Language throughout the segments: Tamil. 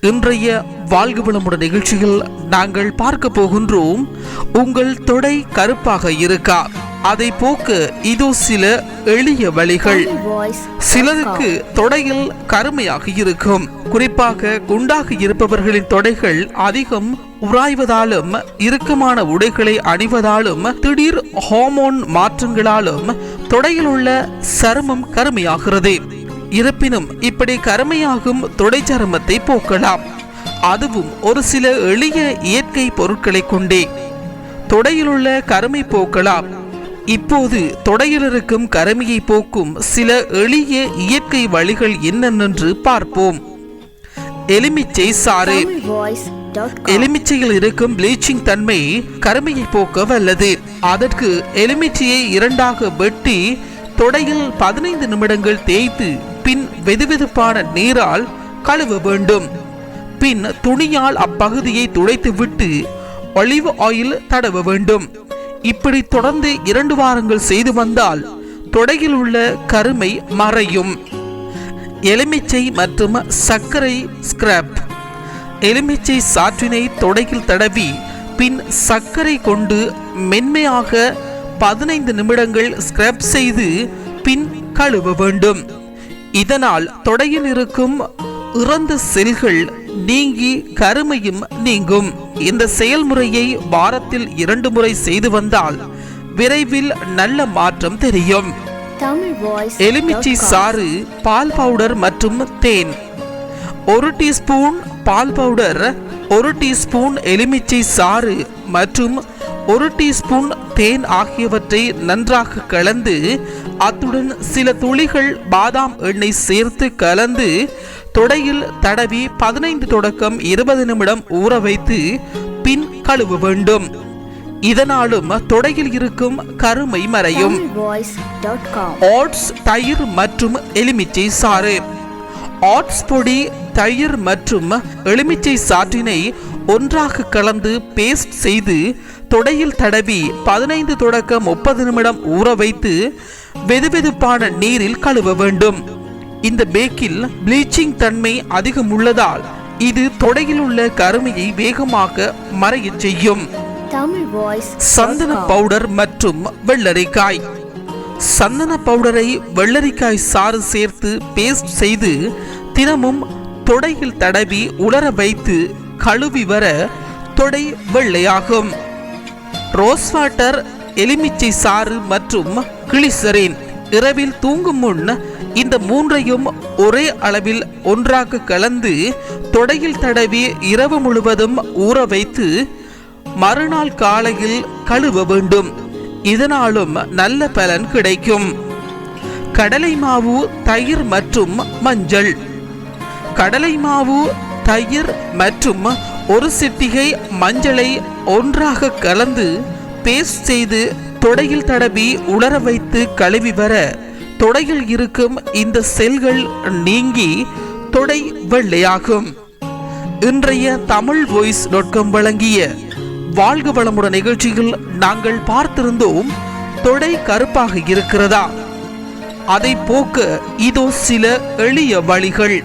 இன்றைய வாழ்க வளமுடன் நிகழ்ச்சியில் நாங்கள் பார்க்க போகின்றோம் உங்கள் தொடை கருப்பாக இருக்கா? அதை போக்க இதோ சில எளிய வழிகள். சிலருக்கு தொடையில் கருமையாக இருக்கும். குறிப்பாக குண்டாக இருப்பவர்களின் தொடைகள் அதிகம் உராய்வதாலும் இறுக்கமான உடைகளை அணிவதாலும் திடீர் ஹார்மோன் மாற்றங்களாலும் தொடையில் உள்ள சருமம் கருமையாகிறது. இருப்பினும் இப்படி கருமையாகும் தொடை சருமத்தை போக்கலாம். அதுவும் ஒரு சில எளிய இயற்கை பொருட்களை கொண்டே. தொடையிலுள்ள கருமை போக்கலாம். இப்போது தொடையில் இருக்கும் கருமையை போக்கும் சில எளிய இயற்கை வழிகள் என்னென்று பார்ப்போம். எலுமிச்சை சாறு. எலுமிச்சையில் இருக்கும் ப்ளீச்சிங் தன்மை கருமையை போக்க வல்லது. அதற்கு எலுமிச்சையை இரண்டாக வெட்டி தொடையில் பதினைந்து நிமிடங்கள் தேய்த்து பின் வெதுவெதுப்பான நீரால் கழுவ வேண்டும். பின் துணியால் அப்பகுதியை துடைத்து விட்டு ஒலிவ் ஆயில் தடவ வேண்டும். இப்படி தொடர்ந்து இரண்டு வாரங்கள் செய்து வந்தால் தொடையில் உள்ள கருமை மறையும். எலுமிச்சை மற்றும் சர்க்கரை ஸ்கிராப் எலுமிச்சை சாற்றினை தொடையில் தடவி பின் சர்க்கரை கொண்டு மென்மையாக பதினைந்து நிமிடங்கள் ஸ்கிரப் செய்து பின் கழுவ வேண்டும். இதனால் தொடையில் இருக்கும் இறந்த செல்கள் நீங்கி கருமையும் நீங்கும். இந்த செயல்முறையை வாரத்தில் இரண்டு முறை செய்து வந்தால் விரைவில் நல்ல மாற்றம் தெரியும். எலுமிச்சை சாறு பால் பவுடர் மற்றும் தேன். ஒரு டீஸ்பூன் பால் பவுடர் ஒரு டீஸ்பூன் எலுமிச்சை சாறு மற்றும் ஒரு டீஸ்பூன் தேன் ஆகியவற்றை நன்றாக கலந்து அத்துடன் சில துளிகள் பாதாம் எண்ணெய் சேர்த்து கலந்து தொடையில் தடவி பதினைந்து தொடக்கம் இருபது நிமிடம் ஊற வைத்து பின் கழுவ வேண்டும். இதனாலும் தொடையில் இருக்கும் கருமை மறையும். ஓட்ஸ் தயிர் மற்றும் எலுமிச்சை சாறு. ஓட்ஸ் பொடி தயிர் மற்றும் எலுமிச்சை சாற்றினை ஒன்றாக கலந்து பேஸ்ட் செய்து தொடையில் தடவி பதினைந்து தொடக்க முப்பது நிமிடம் ஊற வைத்து வெதுவெதுப்பான நீரில் கழுவ வேண்டும். இந்த பேக்கில் ப்ளீச்சிங் தன்மை அதிகம் உள்ளதால் இது தொடையில் உள்ள கருமையை வேகமாக மறையச் செய்யும். சந்தன பவுடர் மற்றும் வெள்ளரிக்காய். சந்தன பவுடரை வெள்ளரிக்காய் சாறு சேர்த்து பேஸ்ட் செய்து தினமும் தொடையில் தடவி உலர வைத்து கழுவி வர தொடை வெள்ளையாகும். ரோஸ் வாட்டர் எலுமிச்சை சாறு மற்றும் கிளிசரின் இரவில் தூங்கும் முன் இந்த மூன்றையும் ஒரே அளவில் ஒன்றாக கலந்து தொடையில் தடவி இரவு முழுவதும் ஊற வைத்து மறுநாள் காலையில் கழுவ வேண்டும். இதனாலும் நல்ல பலன் கிடைக்கும். கடலை மாவு தயிர் மற்றும் மஞ்சள். கடலை மாவு தயிர் மற்றும் ஒரு சிட்டிகை மஞ்சளை ஒன்றாக கலந்து பேஸ்ட் செய்து தொடையில் தடவி உலர வைத்து கழுவி வர தொடையில் இருக்கும் இந்த செல்கள் நீங்கி தொடை வெள்ளையாகும். இன்றைய தமிழ் வாய்ஸ் டாட் காம் வழங்கிய வாழ்க வளமுடன் நிகழ்ச்சியில் நாங்கள் பார்த்திருந்தோம் தொடை கருப்பாக இருக்கிறதா? அதை போக்க இதோ சில எளிய வழிகள்.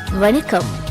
வணக்கம்.